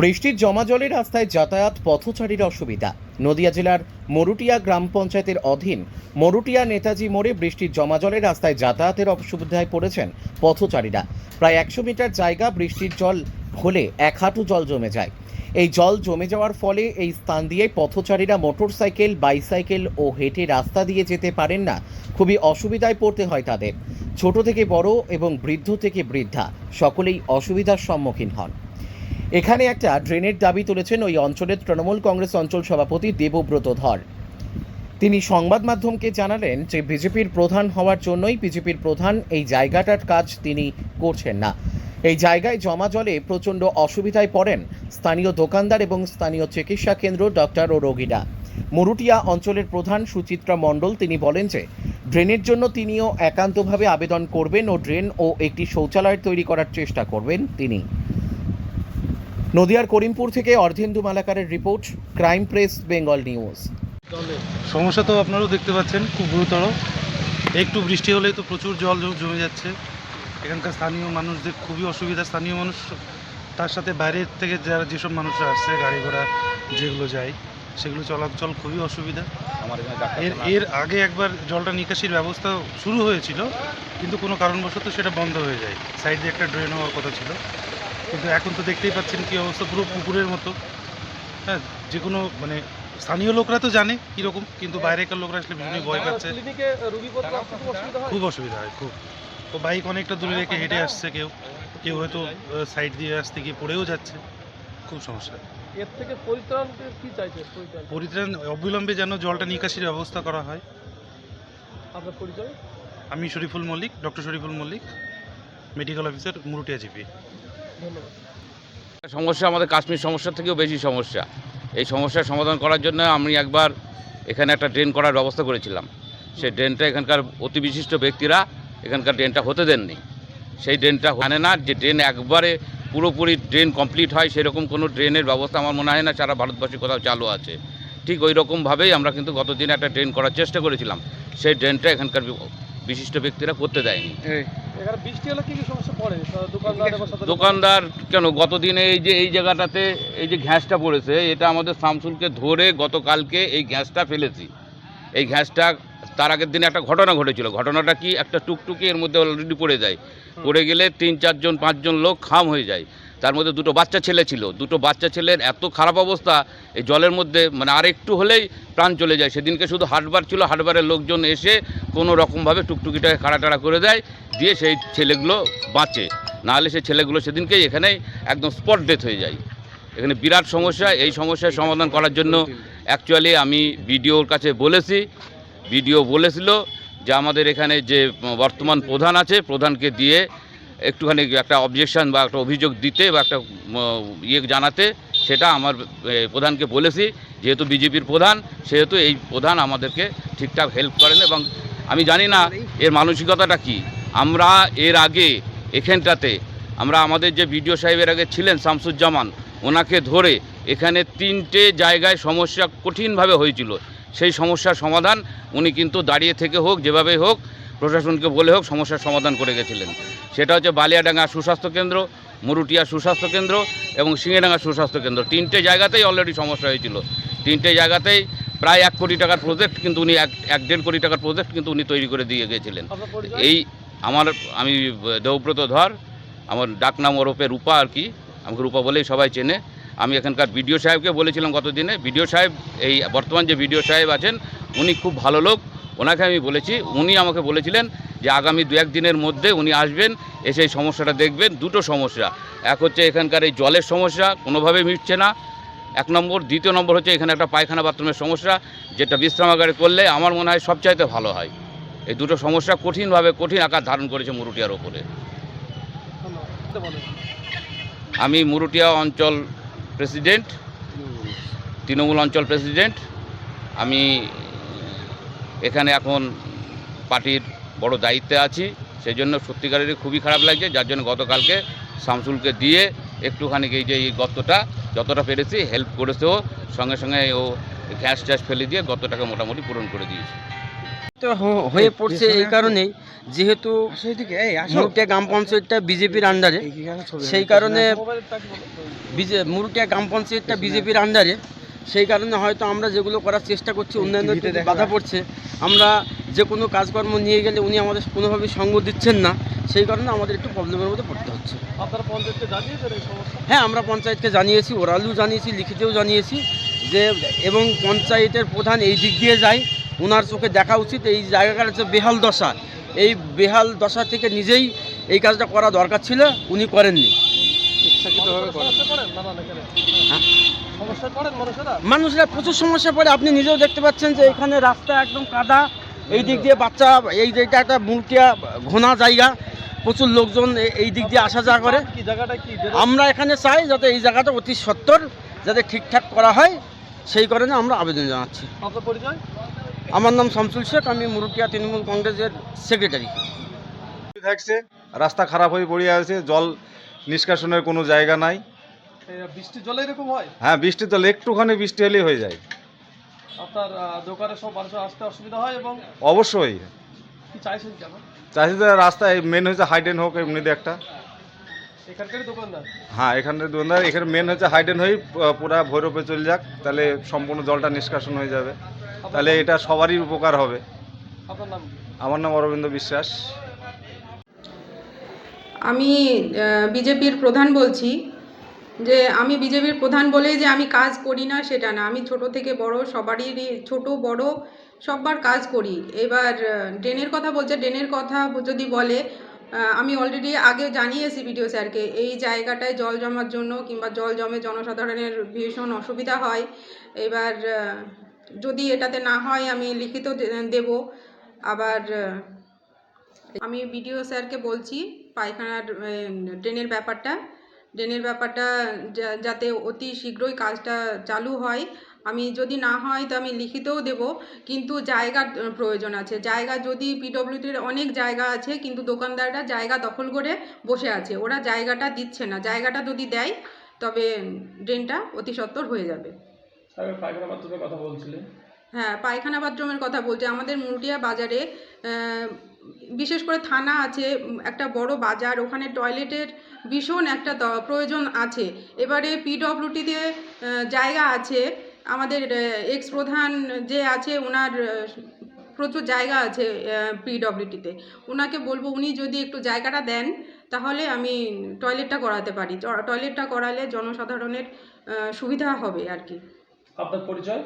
বৃষ্টির জমা জলে রাস্তায় যাতায়াত পথচারীর অসুবিধা। নদিয়া জেলার মরুটিয়া গ্রাম পঞ্চায়েতের অধীন মরুটিয়া নেতাজি মোড়ে বৃষ্টির জমা জলে রাস্তায় যাতায়াতের অসুবিধায় পড়েছেন পথচারীরা। প্রায় একশো মিটার জায়গা বৃষ্টির জল হলে এক হাঁটু জল জমে যায়। এই জল জমে যাওয়ার ফলে এই স্থান দিয়ে পথচারীরা মোটরসাইকেল, বাইসাইকেল ও হেঁটে রাস্তা দিয়ে যেতে পারেন না। খুবই অসুবিধায় পড়তে হয় তাদের। ছোট থেকে বড় এবং বৃদ্ধ থেকে বৃদ্ধা। সকলেই অসুবিধার সম্মুখীন হন। এখানে একটা ড্রেনের দাবি তুলেছেন ওই অঞ্চলের তৃণমূল কংগ্রেস অঞ্চল সভাপতি দেবব্রত ধর। তিনি সংবাদ মাধ্যমকে জানালেন যে, বিজেপির প্রধান হওয়ার জন্যই বিজেপির প্রধান এই জায়গাটার কাজ তিনি করছেন না। এই জায়গায় জমা জলে প্রচণ্ড অসুবিধায় পড়েন স্থানীয় দোকানদার এবং স্থানীয় চিকিৎসা কেন্দ্র ডক্টর ও রোগীরা। মুরুটিয়া অঞ্চলের প্রধান সুচিত্রা মণ্ডল তিনি বলেন যে, ড্রেনের জন্য তিনিও একান্তভাবে আবেদন করবেন ও ড্রেন ও একটি শৌচালয় তৈরি করার চেষ্টা করবেন তিনি। নদিয়ার করিমপুর থেকে Ardhendu মালাকারের report crime press Bengal news. সমস্যা তো আপনারাও দেখতে পাচ্ছেন খুব গুরুতর। একটু বৃষ্টি হলেই তো প্রচুর জল জমে যাচ্ছে। এখানকার স্থানীয় মানুষদের খুবই অসুবিধা। স্থানীয় মানুষ তার সাথে বাইরের থেকে যারা যেসব মানুষরা আসছে গাড়ি ঘোড়া যেগুলো যায় সেগুলো চলাচল খুবই অসুবিধা। এর এর আগে একবার জলটা নিকাশির ব্যবস্থা শুরু হয়েছিল কিন্তু কোনো কারণবশত সেটা বন্ধ হয়ে যায়। সাইড দিয়ে একটা ড্রেন হওয়ার কথা ছিল। কিন্তু এখন তো দেখতেই পাচ্ছেন কি অবস্থা পুরো পুকুরের মতো। হ্যাঁ যে কোনো মানে স্থানীয় লোকরা তো জানে কীরকম কিন্তু বাইরেকার লোকরা আসলে ভীষণই ভয় পাচ্ছে। খুব অসুবিধা হয়? খুব তো বাইক অনেকটা দূরে রেখে হেঁটে আসছে কেউ। কেউ হয়তো সাইড দিয়ে আসতে গিয়ে পড়েও যাচ্ছে। খুব সমস্যা। এর থেকে পরিত্রাণ কি চাইছে? পরিত্রাণ। অবিলম্বে যেন জলটা নিকাশির ব্যবস্থা করা হয়। আপনার পরিচয়? আমি Shariful Mallick doctor Shariful Mallick medical officer Murutia GP. সমস্যা আমাদের কাশ্মীর সমস্যার থেকেও বেশি সমস্যা। এই সমস্যার সমাধান করার জন্য আমি একবার এখানে একটা ড্রেন করার ব্যবস্থা করেছিলাম। সেই ড্রেনটা এখানকার অতি বিশিষ্ট ব্যক্তিরা এখানকার ড্রেনটা হতে দেননি। সেই ড্রেনটা জানে না, যে ড্রেন একবারে পুরোপুরি ড্রেন কমপ্লিট হয় সেরকম কোনো ড্রেনের ব্যবস্থা আমার মনে হয় না, সারা ভারতবর্ষে কোথাও চালু আছে। ঠিক ওই রকমভাবেই আমরা কিন্তু গতদিন একটা ড্রেন করার চেষ্টা করেছিলাম। সেই ড্রেনটা এখানকার বিশিষ্ট ব্যক্তিরা করতে দেয়নি। দোকানদার কেন? গতদিনে এই যে এই জায়গাটাতে এই যে ঘ্যাসটা পড়েছে এটা আমাদের শামসুলকে ধরে গতকালকে এই ঘ্যাসটা ফেলেছি। এই ঘ্যাসটা তার আগের দিনে একটা ঘটনা ঘটেছিল। ঘটনাটা কি? একটা টুকটুকি এর মধ্যে অলরেডি পড়ে যায়। পড়ে গেলে তিন চারজন পাঁচজন লোক খাম হয়ে যায়। তার মধ্যে দুটো বাচ্চা ছেলে ছিল। দুটো বাচ্চা ছেলের এত খারাপ অবস্থা, এই জলের মধ্যে মানে আর একটু হলেই প্রাণ চলে যায়। সেদিনকে শুধু হাটবার ছিল, হাটবারের লোকজন এসে কোনো রকমভাবে টুকটুকিটাকে খাড়াটাড়া করে দেয়, দিয়ে সেই ছেলেগুলো বাঁচে। নাহলে সেই ছেলেগুলো সেদিনকেই এখানেই একদম স্পট ডেথ হয়ে যায়। এখানে বিরাট সমস্যা, এই সমস্যার সমাধান করার জন্য অ্যাকচুয়ালি আমি বিডিওর কাছে বলেছি। বিডিও বলেছিল যে আমাদের এখানে যে বর্তমান প্রধান আছে, প্রধানকে দিয়ে একটুখানি একটা অবজেকশন বা একটা অভিযোগ দিতে বা একটা ইয়ে জানাতে, সেটা আমার প্রধানকে বলেছি। যেহেতু বিজেপির প্রধান, সেহেতু এই প্রধান আমাদেরকে ঠিকঠাক হেল্প করেন এবং আমি জানি না এর মানসিকতাটা কি। আমরা এর আগে এখানটাতে, আমরা আমাদের যে বিডিও সাহেবের আগে ছিলেন, শামসুজ্জামান, ওনাকে ধরে এখানে তিনটে জায়গায় সমস্যা কঠিনভাবে হয়েছিল। সেই সমস্যার সমাধান উনি কিন্তু দাঁড়িয়ে থেকে হোক যেভাবে হোক প্রশাসনকে বলে হোক সমস্যার সমাধান করে গেছিলেন। সেটা হচ্ছে বালিয়াডাঙ্গা সুস্বাস্থ্য কেন্দ্র, মুরুটিয়া সুস্বাস্থ্য কেন্দ্র এবং সিঙ্গেডাঙ্গা সুস্বাস্থ্য কেন্দ্র। তিনটে জায়গাতেই অলরেডি সমস্যা হয়েছিল। তিনটে জায়গাতেই প্রায় এক কোটি টাকার প্রজেক্ট কিন্তু উনি এক এক দেড় কোটি টাকার প্রজেক্ট কিন্তু উনি তৈরি করে দিয়ে গেছিলেন। এই আমার, আমি দেবব্রত ধর, আমার ডাকনাম ওরফে রূপা আর কি, আমাকে রূপা বলেই সবাই চেনে। আমি এখানকার বিডিও সাহেবকে বলেছিলাম গতদিনে, বিডিও সাহেব, এই বর্তমান যে বিডিও সাহেব আছেন, উনি খুব ভালো লোক। ওনাকে আমি বলেছি, উনি আমাকে বলেছিলেন যে আগামী দু এক দিনের মধ্যে উনি আসবেন, এসে এই সমস্যাটা দেখবেন, দুটো সমস্যা। এক হচ্ছে এখানকার এই জলের সমস্যা, কোনোভাবে মিটছে না। এক নম্বর, দ্বিতীয় নম্বর হচ্ছে এখানে একটা পায়খানা বাথরুমের সমস্যা, যেটা বিশ্রামাগারে করলে আমার মনে হয় সবচাইতে ভালো হয়। এই দুটো সমস্যা কঠিনভাবে কঠিন আকার ধারণ করেছে মুরুটিয়ার ওপরে। আমি মুরুটিয়া অঞ্চল প্রেসিডেন্ট, তৃণমূল অঞ্চল প্রেসিডেন্ট। আমি এখানে এখন পার্টির বড় দায়িত্বে আছি সেই জন্য সত্যিকারেরই খুবই খারাপ লাগছে যার জন্য গতকালকে শামসুলকে দিয়ে একটুখানি এই যে এই গর্তটা যতটা পেরেছি হেল্প করেছেও সঙ্গে সঙ্গে ও গ্যাস ট্যাস ফেলে দিয়ে গর্তটাকে মোটামুটি পূরণ করে দিয়েছে হ- হয়ে পড়ছে এই কারণেই যেহেতু মুরুটিয়া গ্রাম পঞ্চায়েতটা বিজেপির আন্ডারে সেই কারণে মুরুটিয়া গ্রাম পঞ্চায়েতটা বিজেপির আন্ডারে সেই কারণে হয়তো আমরা যেগুলো করার চেষ্টা করছি উন্নয়নের প্রতি বাধা পড়ছে আমরা যে কোনো কাজকর্ম নিয়ে গেলে উনি আমাদের কোনোভাবেই সঙ্গ দিচ্ছেন না। সেই কারণে আমাদের একটু প্রবলেমের মধ্যে পড়তে হচ্ছে। আপনারা পঞ্চায়েতকে জানিয়েছেন এই সমস্যা? হ্যাঁ আমরা পঞ্চায়েতকে জানিয়েছি ওরালও জানিয়েছি লিখিতেও জানিয়েছি যে এবং পঞ্চায়েতের প্রধান এই দিক দিয়ে যায় ওনার চোখে দেখা উচিত এই জায়গাটার যে বেহাল দশা। এই বেহাল দশা থেকে নিজেই এই কাজটা করা দরকার ছিল উনি করেননি। মানুষেরা সমস্যা মানুষেরা? মানুষরা প্রচুর সমস্যা পড়ে। আপনি নিজেও দেখতে পাচ্ছেন যে এখানে রাস্তা একদম কাদা। এই দিক দিয়ে বাচ্চা এই দিকটা একটা মুলটিয়া ঘোনা জায়গা। প্রচুর লোকজন এই দিক দিয়ে আসা যাওয়া করে। কি জায়গাটা কি? আমরা এখানে চাই যাতে এই জায়গাটা অতি সত্তর যাতে ঠিকঠাক করা হয়। সেই কারণে আমরা আবেদন জানাচ্ছি। আমার নাম শামসুল শেখ আমি মুরুটিয়া তৃণমূল কংগ্রেসের সেক্রেটারি। থাকছে। রাস্তা খারাপ হয়ে পড়ে আছে জল নিষ্কাশনের কোনো জায়গা নাই। এই বৃষ্টির জলে এরকম হয়? হ্যাঁ বৃষ্টি তো একটুখানি বৃষ্টি হলেই হয়ে যায়। আপনার দোকানে সব মানুষের আসতে অসুবিধা হয় এবং অবশ্যই। কি চাইছেন কেন? চাষিদের রাস্তায় মেন হচ্ছে হাইডেন হোক এমনিতে একটা। দোকানদার? হ্যাঁ এখানে দোকানদার। এখানে মেন হচ্ছে হাইডেন হয়েই প- পুরা ভৈরবে চলে যাক তাহলে সম্পূর্ণ জলটা নিষ্কাশন হয়ে যাবে। তাহলে এটা সবারই উপকার হবে। আপনার নাম? আমার নাম অরবিন্দ বিশ্বাস। আমি বিজেপির প্রধান বলছি। যে আমি বিজেপির প্রধান বলেই যে আমি কাজ করি না, সেটা না। আমি ছোট থেকে বড়, সবারই ছোট, বড় সবার কাজ করি। এবার ড্রেনের কথা বলছে, ড্রেনের কথা যদি বলে আমি অলরেডি আগে জানিয়েছি বিডিও স্যারকে, এই জায়গাটায় জল জমার জন্য কিংবা জল জমে জনসাধারণের ভীষণ অসুবিধা হয়। এবার যদি এটাতে না হয়, আমি লিখিত দেব। আবার আমি বিডিও স্যারকে বলছি, পায়খানার ড্রেনের ব্যাপারটা। ড্রেনের ব্যাপারটা যা- যাতে অতি শীঘ্রই কাজটা চালু হয়। আমি যদি না হয় তো আমি লিখিতেও দেব কিন্তু জায়গার প্রয়োজন আছে। জায়গা যদি পিডব্লিউডির অনেক জায়গা আছে কিন্তু দোকানদাররা জায়গা দখল করে বসে আছে। ওরা জায়গাটা দিচ্ছে না। জায়গাটা যদি দেয় তবে ড্রেনটা অতি সত্বর হয়ে যাবে। পায়খানা বাথরুমের কথা বলছিলেন। হ্যাঁ পায়খানা বাথরুমের কথা বলছে। আমাদের মুরুটিয়া বাজারে বিশেষ করে থানা আছে একটা বড় বাজার ওখানে টয়লেটের ভীষণ একটা প্রয়োজন আছে। এবারে পিডব্লিউটিতে জায়গা আছে আমাদের এক্স প্রধান যে আছে ওনার প্রচুর জায়গা আছে পিডব্লিউটিতে ওনাকে বলব উনি যদি একটু জায়গাটা দেন তাহলে আমি টয়লেটটা করাতে পারি। টয়লেটটা করালে জনসাধারণের সুবিধা হবে আর কি। আপনার পরিচয়?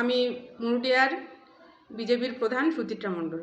আমি মুরুটিয়ার বিজেপির প্রধান সুচিত্রা মণ্ডল।